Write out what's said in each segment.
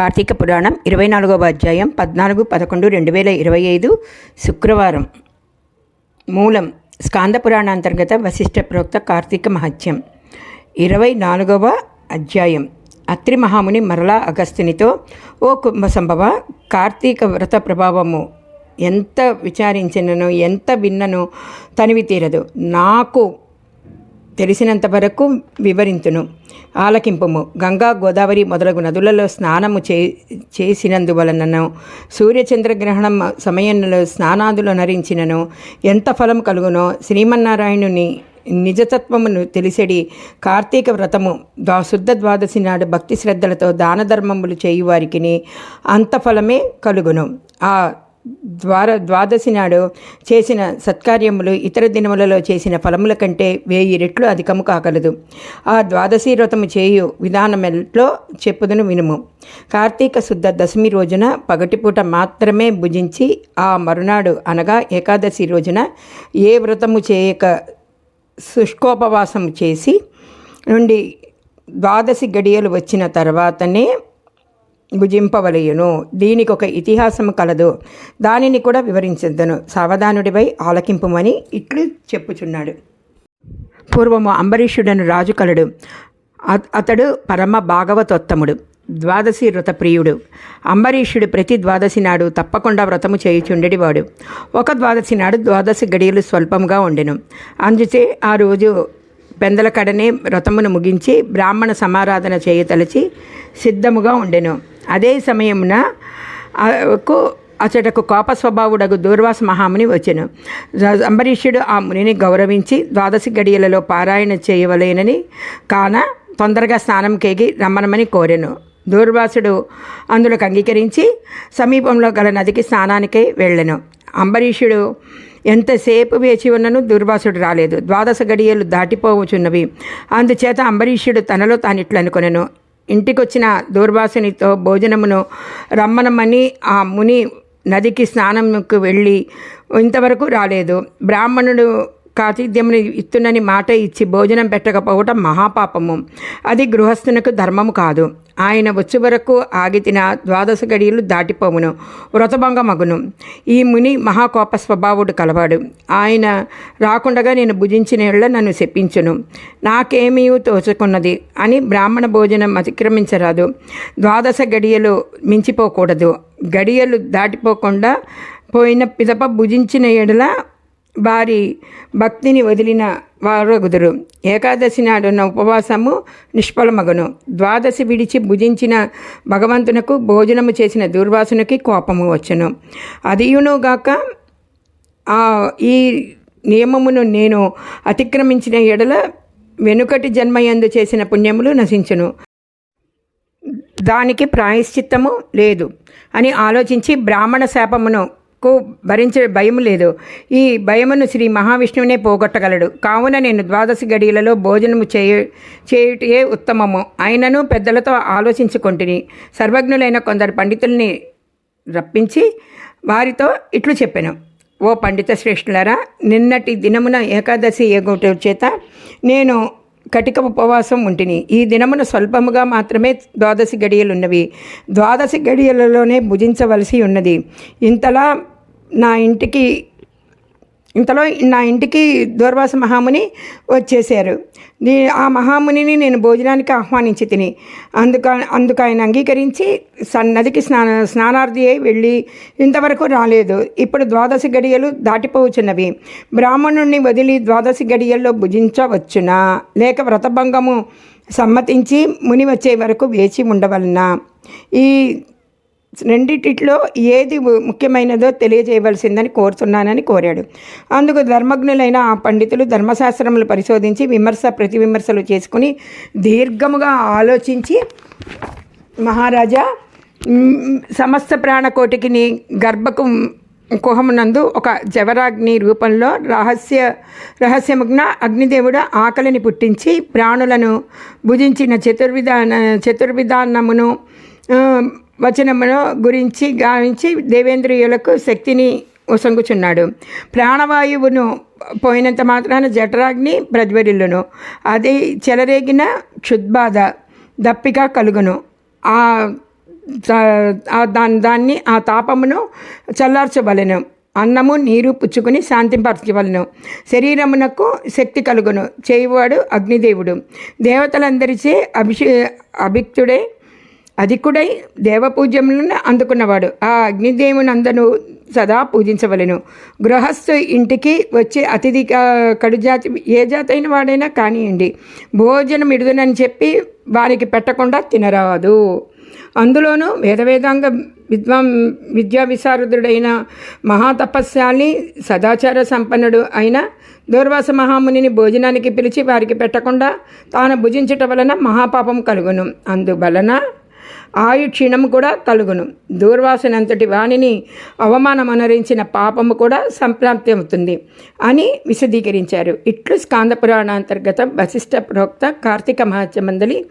కార్తీక పురాణం ఇరవై నాలుగవ అధ్యాయం పద్నాలుగు పదకొండు రెండు వేల ఇరవై ఐదు శుక్రవారం. మూలం స్కాంద పురాణాంతర్గత వశిష్ఠ ప్రోక్త కార్తీక మహత్యం. ఇరవై నాలుగవ అధ్యాయం. అత్రి మహాముని మరలా అగస్త్యునితో ఓ కుంభ సంభవ కార్తీక వ్రత ప్రభావము ఎంత విచారించినను ఎంత విన్నను తనివి తీరదు. నాకు తెలిసినంత వరకు వివరింతును. ఆలకింపుము. గంగా గోదావరి మొదలగు నదులలో స్నానము చే చేసినందువలనను సూర్యచంద్రగ్రహణం సమయంలో స్నానాదులు నరించినను ఎంత ఫలం కలుగునో శ్రీమన్నారాయణుని నిజతత్వమును తెలిసెడి కార్తీక వ్రతము ద్వా శుద్ధ ద్వాదశి నాడు భక్తి శ్రద్ధలతో దాన ధర్మములు చేయువారికి అంత ఫలమే కలుగును. ఆ ద్వార ద్వాదశి నాడు చేసిన సత్కార్యములు ఇతర దినములలో చేసిన ఫలముల కంటే వెయ్యి రెట్లు అధికము కాగలదు. ఆ ద్వాదశి వ్రతము చేయు విధానమెట్లో చెప్పుదును వినుము. కార్తీక శుద్ధ దశమి రోజున పగటిపూట మాత్రమే భుజించి ఆ మరునాడు అనగా ఏకాదశి రోజున ఏ వ్రతము చేయక శుష్కోపవాసం చేసి నుండి ద్వాదశి గడియలు వచ్చిన తర్వాతనే భుజింపవలయును. దీనికి ఒక కలదు. దానిని కూడా వివరించద్దను సావధానుడిపై ఆలకింపుమని ఇట్లు చెప్పుచున్నాడు. పూర్వము అంబరీషుడను రాజు కలడు. అతడు పరమ భాగవతోత్తముడు. ద్వాదశి వ్రతప్రియుడు. అంబరీషుడు ప్రతి ద్వాదశి నాడు తప్పకుండా వ్రతము చేయుచుండెడివాడు. ఒక ద్వాదశి నాడు ద్వాదశి గడియలు స్వల్పంగా ఉండెను. అందుచే ఆ రోజు పెందల కడనే వ్రతమును ముగించి బ్రాహ్మణ సమారాధన చేయతలచి సిద్ధముగా ఉండెను. అదే సమయమున ఆకు అచటకు కోప స్వభావుడగు దూర్వాస మహాముని వచ్చెను. అంబరీషుడు ఆ మునిని గౌరవించి ద్వాదశి గడియలలో పారాయణ చేయవలేనని కాన తొందరగా స్నానం కేగి రమ్మనమని కోరెను. దూర్వాసుడు అందులోకి అంగీకరించి సమీపంలో గల నదికి స్నానానికై వెళ్ళెను. అంబరీషుడు ఎంతసేపు వేచి ఉన్నను దుర్వాసుడు రాలేదు. ద్వాదశ గడియలు దాటిపోవచున్నవి అందుచేత అంబరీషుడు తనలో తానిట్లనుకొనెను. ఇంటికొచ్చిన దూర్వాసునితో భోజనమును రమ్మనమని ఆ ముని నదికి స్నానంకు వెళ్ళి ఇంతవరకు రాలేదు. బ్రాహ్మణుడు కాతిథ్యమును ఇత్తునని మాట ఇచ్చి భోజనం పెట్టకపోవటం మహాపాపము. అది గృహస్థునకు ధర్మము కాదు. ఆయన వచ్చే వరకు ఆగితిన ద్వాదశ గడియలు దాటిపోవును వ్రతభంగమగును. ఈ ముని మహాకోప స్వభావుడు కలవాడు. ఆయన రాకుండగా నేను భుజించిన ఎళ్ళ నన్ను శపించును. నాకేమీ తోచుకున్నది అని బ్రాహ్మణ భోజనం అతిక్రమించరాదు. ద్వాదశ గడియలు మించిపోకూడదు. గడియలు దాటిపోకుండా పోయిన పిదప భుజించిన ఎడల వారి భక్తిని వదిలిన వారగుదురు. ఏకాదశి నాడున్న ఉపవాసము నిష్ఫలమగును. ద్వాదశి విడిచి భుజించిన భగవంతునకు భోజనము చేసిన దుర్వాసునికి కోపము వచ్చును. అదియునుగాక ఆ ఈ నియమమును నేను అతిక్రమించిన ఎడల వెనుకటి జన్మయందు చేసిన పుణ్యములు నశించును. దానికి ప్రాయశ్చిత్తము లేదు అని ఆలోచించి బ్రాహ్మణ శాపమును కు భరించే భయం లేదు. ఈ భయమును శ్రీ మహావిష్ణువునే పోగొట్టగలడు. కావున నేను ద్వాదశి గడియలలో భోజనము చేయ చేయుటే ఉత్తమము. ఆయనను పెద్దలతో ఆలోచించుకొంటిని. సర్వజ్ఞులైన కొందరు పండితుల్ని రప్పించి వారితో ఇట్లు చెప్పాను. ఓ పండిత శ్రేష్ఠులరా నిన్నటి దినమున ఏకాదశి ఏగోట చేత నేను కటిక ఉపవాసం ఉంటిని. ఈ దినమున స్వల్పముగా మాత్రమే ద్వాదశి గడియలున్నవి. ద్వాదశి గడియలలోనే భుజించవలసి ఉన్నది. ఇంతలా నా ఇంటికి ఇంతలో నా ఇంటికి దూర్వాస మహాముని వచ్చేసారు దీ ఆ మహామునిని నేను భోజనానికి ఆహ్వానించి తిని అందుక అందుకు ఆయన అంగీకరించి సన్ నదికి స్నాన స్నానార్థి అయి వెళ్ళి ఇంతవరకు రాలేదు. ఇప్పుడు ద్వాదశి గడియలు దాటిపోవచ్చున్నవి బ్రాహ్మణుణ్ణి వదిలి ద్వాదశి గడియల్లో భుజించవచ్చునా? లేక వ్రతభంగము సమ్మతించి ముని వచ్చే వరకు వేచి ఉండవలనా? ఈ రెండిటిలో ఏది ముఖ్యమైనదో తెలియజేయవలసిందని కోరుతున్నానని కోరాడు. అందుకు ధర్మజ్ఞులైన ఆ పండితులు ధర్మశాస్త్రములు పరిశోధించి విమర్శ ప్రతి విమర్శలు చేసుకుని దీర్ఘముగా ఆలోచించి మహారాజా సమస్త ప్రాణకోటికి నీ గర్భకు కుహమునందు ఒక జవరాగ్ని రూపంలో రహస్య రహస్యముగ్న అగ్నిదేవుడు ఆకలిని పుట్టించి ప్రాణులను భుజించిన చతుర్విధాన చతుర్విధానమును వచనమును గురించి గావించి దేవేంద్రియులకు శక్తిని ఉసంగుచున్నాడు. ప్రాణవాయువును పోయినంత మాత్రాన జఠరాగ్ని ప్రజ్వరిల్లును. అది చెలరేగిన క్షుద్బాధ దప్పిక కలుగును. ఆ దాన్ని దాన్ని ఆ తాపమును చల్లార్చవలెను. అన్నము నీరు పుచ్చుకుని శాంతింపరచవలను. శరీరమునకు శక్తి కలుగును. చేయువాడు అగ్నిదేవుడు. దేవతలందరిచే అభిషే అభిక్తుడే అధికుడై దేవపూజ్యములను అందుకున్నవాడు. ఆ అగ్నిదేవునందను సదా పూజించవలెను. గృహస్థు ఇంటికి వచ్చే అతిథి కడుజాతి కడు జాతి ఏ జాతి అయిన వాడైనా కానివ్వండి భోజనం ఇడుదనని చెప్పి వారికి పెట్టకుండా తినరాదు. అందులోనూ వేదవేదాంగ విద్వాం విద్యా విశారదుడైన మహాతపస్యాలి సదాచార సంపన్నుడు అయిన దూర్వాస మహామునిని భోజనానికి పిలిచి వారికి పెట్టకుండా తాను భుజించటం వలన మహాపాపం కలుగును. అందువలన ఆయు క్షీణము కూడా కలుగును. దూర్వాసనంతటి వాణిని అవమానమనరించిన పాపము కూడా సంప్రాప్తి అవుతుంది అని విశదీకరించారు. ఇట్లు స్కాంద పురాణాంతర్గత వశిష్ట ప్రోక్త కార్తీక మహాత్యమందలి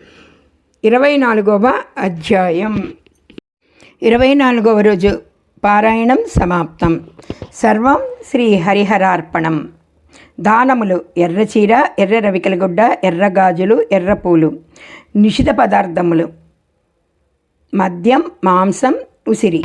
ఇరవై నాలుగవ అధ్యాయం. ఇరవై నాలుగవ రోజు పారాయణం సమాప్తం. సర్వం శ్రీ హరిహరార్పణం. దానములు ఎర్ర చీర ఎర్ర రవికలగుడ్డ ఎర్ర గాజులు ఎర్ర పూలు. నిషిత పదార్థములు. మద్యం మాంసం ఉసిరి